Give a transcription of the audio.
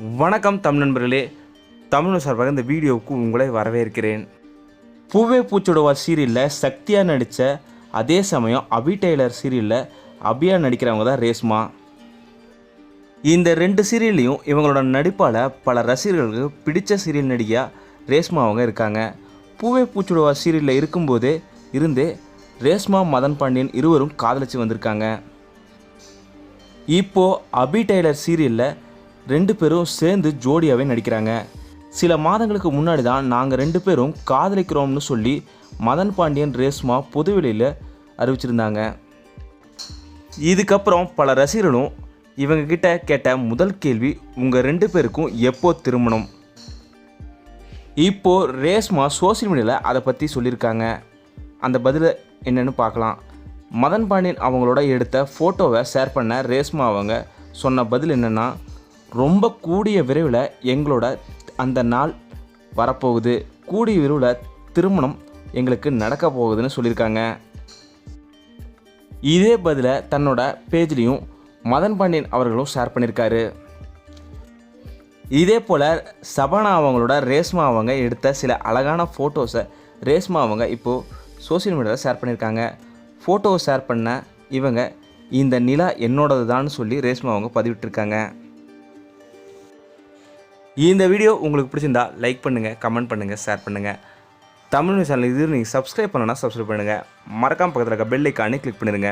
வணக்கம் தமிழ் நண்பர்களே. தமிழ் சார்பாக இந்த வீடியோவுக்கு உங்களை வரவேற்கிறேன். பூவே பூச்சோடவா சீரியலில் சக்தியாக நடித்த அதே சமயம் அபி டெய்லர் சீரியலில் அபியா நடிக்கிறவங்க தான் ரேஸ்மா இந்த ரெண்டு சீரியல்லையும் இவங்களோட நடிப்பால் பல ரசிகர்களுக்கு பிடித்த சீரியல் நடிகையாக ரேஸ்மா அவங்க இருக்காங்க. பூவே பூச்சுடுவா சீரியலில் இருக்கும்போதே இருந்தே ரேஸ்மா மதன் பாண்டியன் இருவரும் காதலிச்சு வந்திருக்காங்க. இப்போது அபி டெய்லர் சீரியலில் ரெண்டு பேரும் சேர்ந்து ஜோடியாகவே நடிக்கிறாங்க. சில மாதங்களுக்கு முன்னாடி தான் நாங்கள் ரெண்டு பேரும் காதலிக்கிறோம்னு சொல்லி மதன் பாண்டியன் ரேஸ்மா பொதுவெளியில் அறிவிச்சிருந்தாங்க. இதுக்கப்புறம் பல ரசிகர்களும் இவங்க கிட்ட கேட்ட முதல் கேள்வி உங்கள் ரெண்டு பேருக்கும் எப்போ திருமணம்? இப்போது ரேஸ்மா சோஷியல் மீடியாவில் அதை பற்றி சொல்லியிருக்காங்க. அந்த பதிலை என்னென்னு பார்க்கலாம். மதன் பாண்டியன் அவங்களோட எடுத்த ஃபோட்டோவை ஷேர் பண்ண ரேஸ்மா அவங்க சொன்ன பதில் என்னென்னா ரொம்ப கூடிய விரைவில் எங்களோட அந்த நாள் வரப்போகுது. கூடிய விரைவில் திருமணம் எங்களுக்கு நடக்க போகுதுன்னு சொல்லியிருக்காங்க. இதே பதிலை தன்னோட பேஜ்லேயும் மதன் பாண்டியன் அவர்களும் ஷேர் பண்ணியிருக்காரு. இதே போல் சபானா அவங்களோட ரேஸ்மா அவங்க எடுத்த சில அழகான ஃபோட்டோஸை ரேஸ்மா அவங்க இப்போது சோஷியல் மீடியாவில் ஷேர் பண்ணியிருக்காங்க. ஃபோட்டோவை ஷேர் பண்ண இவங்க இந்த நிலா என்னோடது தான் சொல்லி ரேஸ்மா அவங்க பதிவிட்டிருக்காங்க. இந்த வீடியோ உங்களுக்கு பிடிச்சிருந்தா லைக் பண்ணுங்கள் கமெண்ட் பண்ணுங்கள் ஷேர் பண்ணுங்கள் தமிழ் சேனல் இது நீங்கள் சப்ஸ்கிரைப் பண்ணலன்னா சப்ஸ்கிரைப் பண்ணுங்கள் மறக்காம பக்கத்தில் இருக்க பெல் ஐக்கானே கிளிக் பண்ணிடுங்க